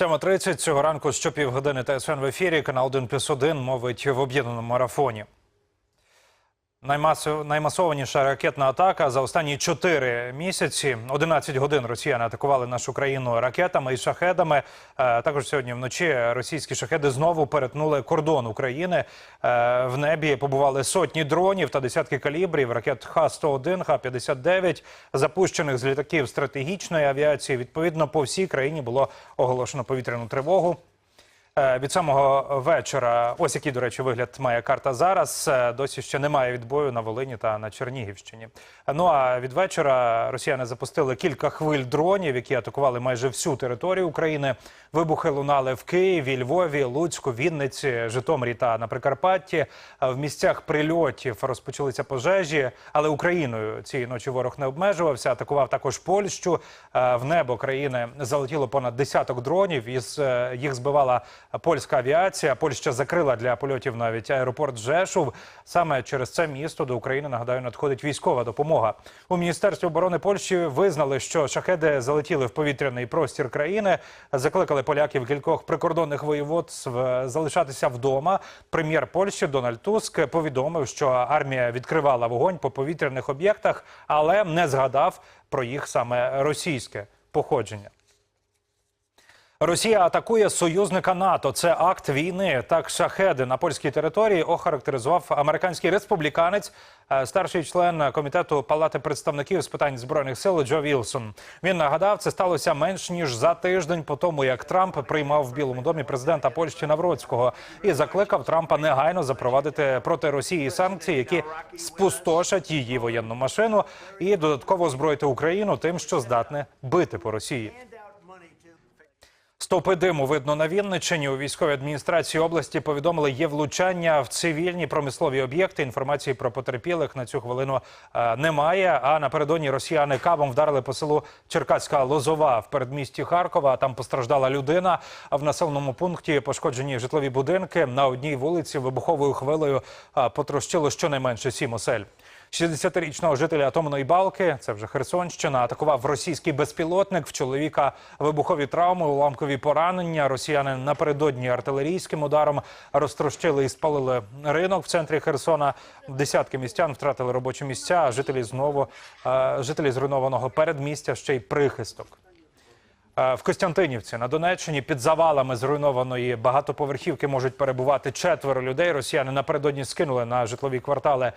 7.30 цього ранку щопівгодини ТСН в ефірі. Канал 1 плюс 1 мовить в об'єднаному марафоні. Наймасов... Наймасованіша ракетна атака за останні 4 місяці. 11 годин росіяни атакували нашу країну ракетами і шахедами. Е, Також сьогодні вночі російські шахеди знову перетнули кордон України. Е, В небі побували сотні дронів та десятки калібрів ракет Х-101, Х-59, запущених з літаків стратегічної авіації. Відповідно, по всій країні було оголошено повітряну тривогу. Е, Від самого вечора, ось який, до речі, вигляд має карта зараз. Е, Досі ще немає відбою на Волині та на Чернігівщині. Ну а від вечора росіяни запустили кілька хвиль дронів, які атакували майже всю територію України. Вибухи лунали в Києві, Львові, Луцьку, Вінниці, Житомирі та на Прикарпатті. Е, В місцях прильотів розпочалися пожежі, але Україною цієї ночі ворог не обмежувався. Атакував також Польщу. В небо країни залетіло понад десяток дронів. Із їх збивала польська авіація. Польща закрила для польотів навіть аеропорт Жешув. Саме через це місто до України нагадаю надходить військова допомога. У міністерстві оборони Польщі визнали, що шахеди залетіли в повітряний простір країни. Закликали поляків кількох прикордонних воєводств е, залишатися вдома. Прем'єр Польщі Дональд Туск повідомив, що армія відкривала вогонь по повітряних об'єктах, але не згадав про їх саме російське походження. Росія атакує союзника НАТО. Це акт війни. Так шахеди на польській території охарактеризував американський республіканець, е, старший член комітету Палати представників з питань збройних сил Джо Вілсон. Він нагадав, це сталося менш ніж за тиждень по тому, як Трамп приймав в Білому домі президента Польщі Навроцького і закликав Трампа негайно запровадити проти Росії санкції, які спустошать її воєнну машину, і додатково озброїти Україну тим, що здатне бити по Росії. Стовпи диму видно на Вінниччині. У військовій адміністрації області повідомили, є влучання в цивільні промислові об'єкти. Інформації про потерпілих на цю хвилину е, немає. А напередодні росіяни кабом вдарили по селу Черкаська Лозова в передмісті Харкова. Там постраждала людина. А в населеному пункті пошкоджені житлові будинки. На одній вулиці вибуховою хвилею е, потрощило щонайменше сім осель. 60-річного жителя атомної балки, це вже Херсонщина, атакував російський безпілотник. В чоловіка вибухові травми, уламкові поранення. Росіяни напередодні артилерійським ударом розтрощили і спалили ринок в центрі Херсона. Десятки містян втратили робочі місця. А жителі знову е, жителі зруйнованого передмістя ще й прихисток. Е, В Костянтинівці на Донеччині під завалами зруйнованої багатоповерхівки можуть перебувати четверо людей. Росіяни напередодні скинули на житлові квартали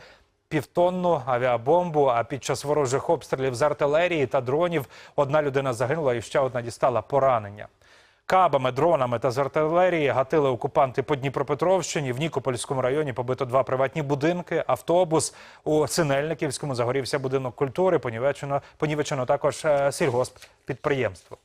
півтонну авіабомбу. А під час ворожих обстрілів з артилерії та дронів одна людина загинула і ще одна дістала поранення. Кабами, дронами та з артилерії гатили окупанти по Дніпропетровщині. В Нікопольському районі побито два приватні будинки, автобус. У Синельниківському загорівся будинок культури. Понівечено, понівечено також е, сільгосп-підприємство.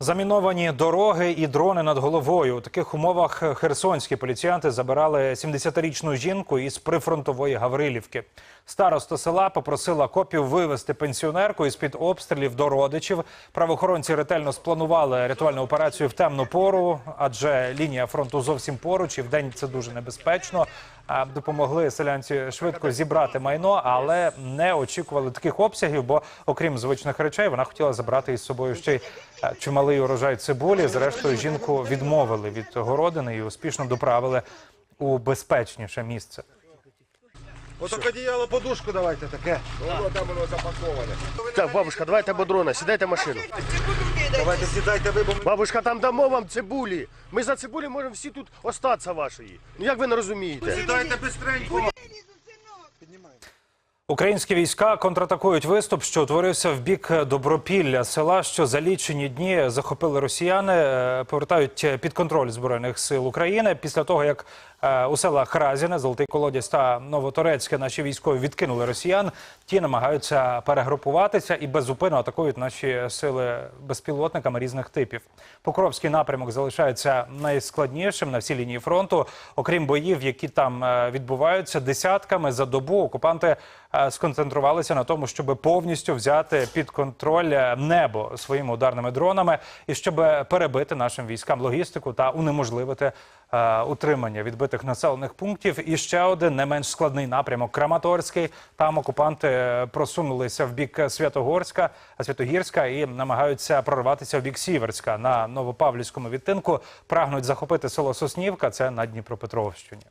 Заміновані дороги і дрони над головою. У таких умовах херсонські поліціянти забирали 70-річну жінку із прифронтової Гаврилівки. Староста села попросила копів вивезти пенсіонерку із під обстрілів до родичів. Правоохоронці ретельно спланували рятувальну операцію в темну пору, адже лінія фронту зовсім поруч і вдень це дуже небезпечно. Допомогли селянці швидко зібрати майно, але не очікували таких обсягів. Бо, окрім звичних речей, вона хотіла забрати із собою ще й чималий урожай цибулі. Зрештою, жінку відмовили від городини і успішно доправили у безпечніше місце. Вот так одеяло, подушку давайте таке. Воно там воно запаковане. Так, бабушка, давайте бодрона, сідайте в машину. Давайте сідайте ви, бо ми- Бабушка, там дамо вам цибулі. Ми за цибулі можемо всі тут остатися вашої. Ну як ви не розумієте? сідайте бистренько. Українські війська контратакують виступ, що утворився в бік Добропілля. Села, що за лічені дні захопили росіяни, е, повертають під контроль збройних сил України після того, як у селах Разіне, Золотий Колодязь та Новоторецьке наші військові відкинули росіян. Ті намагаються перегрупуватися і безупинно атакують наші сили безпілотниками різних типів. Покровський напрямок залишається найскладнішим на всій лінії фронту. Окрім боїв, які там е, відбуваються десятками за добу, окупанти е, сконцентрувалися на тому, щоб повністю взяти під контроль е, небо своїми ударними дронами і щоб перебити нашим військам логістику та унеможливити е, утримання відбитих населених пунктів. І ще один не менш складний напрямок Краматорський. Там окупанти е, просунулися в бік Святогорська, Святогірська і намагаються прорватися в бік Сіверська на Новопавлівському відтинку. Прагнуть захопити село Соснівка. Це на Дніпропетровщині.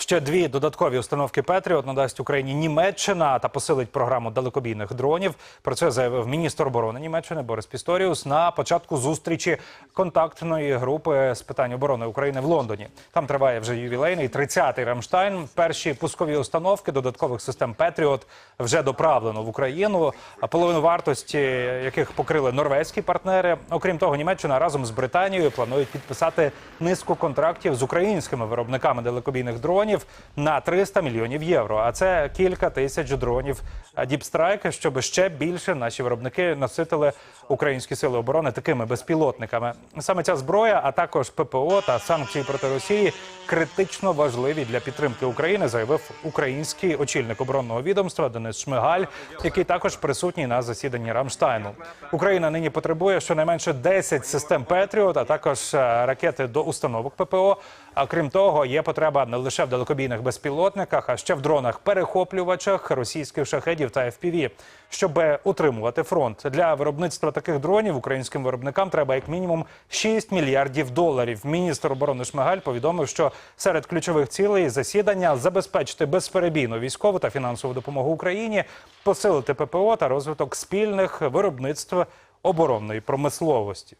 Ще дві додаткові установки Петріот надасть Україні Німеччина та посилить програму далекобійних дронів. Про це заявив міністр оборони Німеччини Борис Пісторіус на початку зустрічі контактної групи з питань оборони України в Лондоні. Там триває вже ювілейний 30-й Рамштайн. Перші пускові установки додаткових систем Петріот вже доправлено в Україну. Половину вартості яких покрили норвезькі партнери. Окрім того, Німеччина разом з Британією планують підписати низку контрактів з українськими виробниками далекобійних дронів на 300 мільйонів євро. А це кілька тисяч дронів Діпстрайк, щоб ще більше наші виробники наситили українські сили оборони такими безпілотниками. Саме ця зброя, а також ППО та санкції проти Росії критично важливі для підтримки України, заявив український очільник оборонного відомства Денис Шмигаль, який також присутній на засіданні Рамштайну. Україна нині потребує щонайменше 10 систем Петріот, а також е, ракети до установок ППО. А крім того, є потреба не лише в далекобійних безпілотниках, а ще в дронах-перехоплювачах російських шахедів та FPV. Щоб утримувати фронт для виробництва таких дронів українським виробникам треба як мінімум 6 мільярдів доларів. Міністр оборони Шмигаль повідомив, що серед ключових цілей засідання забезпечити безперебійну військову та фінансову допомогу Україні, посилити ППО та розвиток спільних виробництв оборонної промисловості.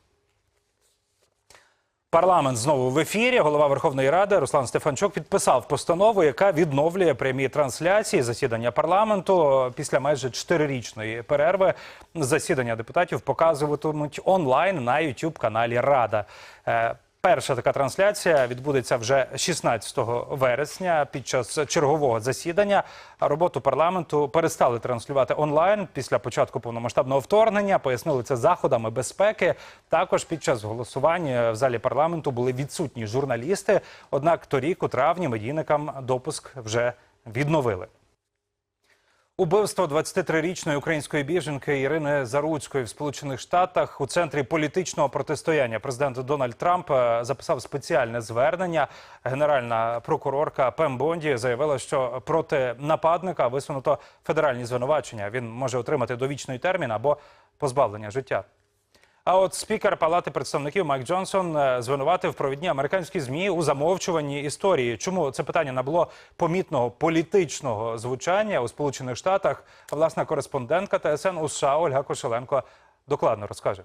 Парламент знову в ефірі. Голова Верховної Ради Руслан Стефанчук підписав постанову, яка відновлює прямі трансляції засідання парламенту після майже чотирирічної перерви. Засідання депутатів показуватимуть онлайн на youtube каналі Рада. Перша така трансляція відбудеться вже 16 вересня під час чергового засідання. Роботу парламенту перестали транслювати онлайн після початку повномасштабного вторгнення. Пояснили це заходами безпеки. Також під час голосування в залі парламенту були відсутні журналісти. Однак торік, у травні, медійникам допуск вже відновили. Убивство 23-річної української біженки Ірини Заруцької в Сполучених Штатах у центрі політичного протистояння президент Дональд Трамп е, записав спеціальне звернення. Генеральна прокурорка Пем Бонді заявила, що проти нападника висунуто федеральні звинувачення. Він може отримати довічний термін або позбавлення життя. А от спікер Палати представників Майк Джонсон е, звинуватив провідні американські змі у замовчуванні історії. Чому це питання набуло помітного політичного звучання у Сполучених Штатах? Власна кореспондентка ТСН у США Ольга Кошеленко докладно розкаже.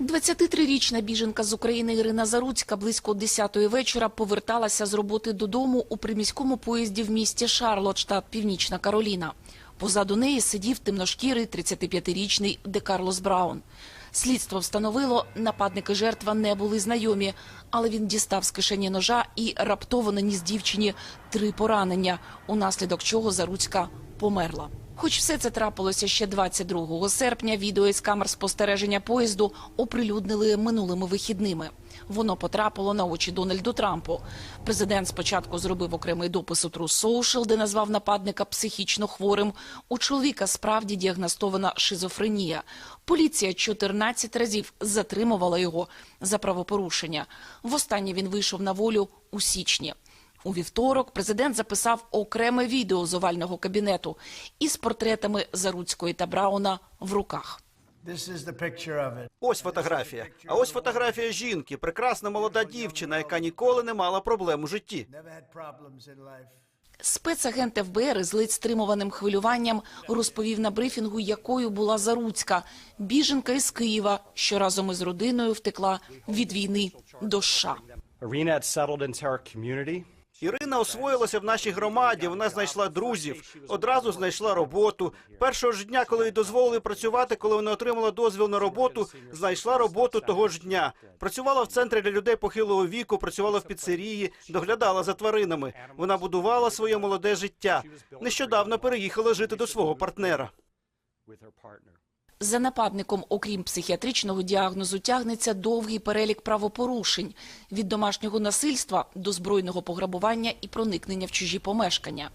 23-річна біженка з України Ірина Заруцька близько 10-ї вечора поверталася з роботи додому у приміському поїзді в місті Шарлот, штат Північна Кароліна. Позаду неї сидів темношкірий 35-річний Де Карлос Браун. Слідство встановило, нападники жертва не були знайомі, але він дістав з кишені ножа і раптово наніс дівчині три поранення, унаслідок чого Заруцька померла. Хоч все це трапилося ще 22 серпня, відео із камер спостереження поїзду оприлюднили минулими вихідними. Воно потрапило на очі Дональду Трампу. Президент спочатку зробив окремий допис у True Social, де назвав нападника психічно хворим. У чоловіка справді діагностована шизофренія. Поліція 14 разів затримувала його за правопорушення. Востаннє він вийшов на волю у січні. У вівторок президент записав окреме відео з овального кабінету із портретами Заруцької та Брауна в руках. This is the picture of it. Ось фотографія. А ось фотографія жінки, прекрасна молода дівчина, яка ніколи не мала проблем у житті. Спецагент ФБР із ледь стримуваним хвилюванням розповів на брифінгу, якою була Заруцька, біженка із Києва, що разом із родиною втекла від війни до США. Ірина освоїлася в нашій громаді. Вона знайшла друзів, одразу знайшла роботу. Першого ж дня, коли їй дозволили працювати, коли вона отримала дозвіл на роботу, знайшла роботу того ж дня. Працювала в центрі для людей похилого віку, працювала в піцерії, доглядала за тваринами. Вона будувала своє молоде життя. Нещодавно переїхала жити до свого партнера. За нападником, окрім психіатричного діагнозу, тягнеться довгий перелік правопорушень – від домашнього насильства до збройного пограбування і проникнення в чужі помешкання.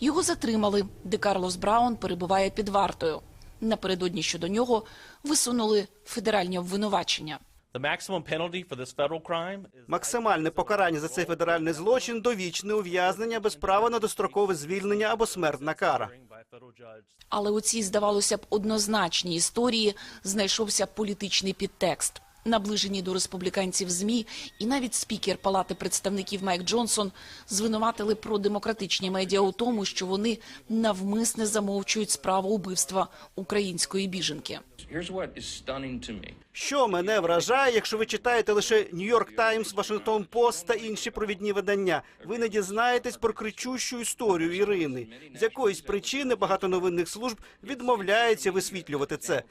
Його затримали, де Карлос Браун перебуває під вартою. Напередодні щодо нього висунули федеральні обвинувачення. The maximum penalty for this federal crime is Максимальне покарання за цей федеральний злочин довічне ув'язнення без права на дострокове звільнення або смертна кара. Але у цій, здавалося б, однозначній історії знайшовся політичний підтекст. Наближені до республіканців ЗМІ і навіть спікер Палати представників Майк Джонсон звинуватили продемократичні медіа у тому, що вони навмисне замовчують справу убивства української біженки. Що мене вражає, якщо ви читаєте лише Нью-Йорк Таймс, Вашингтон Пост та інші провідні видання, ви не дізнаєтесь про кричущу історію Ірини. З якоїсь причини багато новинних служб відмовляється висвітлювати це.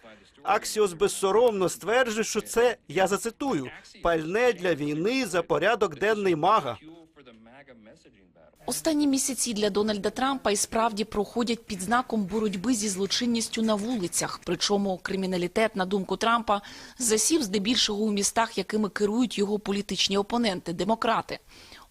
Аксіос безсоромно стверджує, що це я зацитую пальне для війни за порядок денний мага. Останні місяці для Дональда Трампа і справді проходять під знаком боротьби зі злочинністю на вулицях. Причому криміналітет, на думку Трампа, засів здебільшого у містах, якими керують його політичні опоненти – демократи.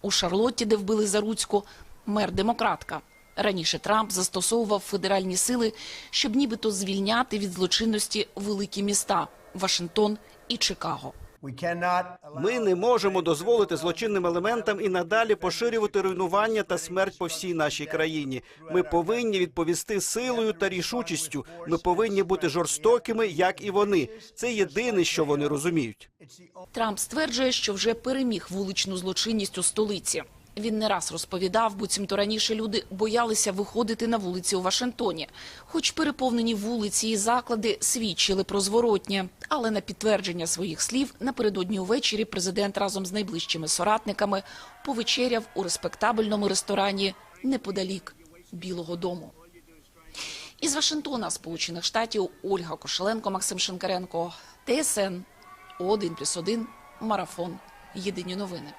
У Шарлотті, де вбили Заруцьку, мер демократка. Раніше Трамп застосовував федеральні сили, щоб нібито звільняти від злочинності великі міста – Вашингтон і Чикаго. We Ми не можемо дозволити злочинним елементам і надалі поширювати руйнування та смерть по всій нашій країні. Ми повинні відповісти силою та рішучістю. Ми повинні бути жорстокими, як і вони. Це єдине, що вони розуміють. Трамп стверджує, що вже переміг вуличну злочинність у столиці. Він не раз розповідав, буцімто раніше люди боялися виходити на вулиці у Вашингтоні. Хоч переповнені вулиці і заклади свідчили про зворотнє. Але на підтвердження своїх слів напередодні увечері президент разом з найближчими соратниками повечеряв у респектабельному ресторані неподалік Білого дому. Із Вашингтона, Сполучених Штатів, Ольга Кошеленко, Максим Шинкаренко, ТСН 1+,1, Марафон. Єдині новини.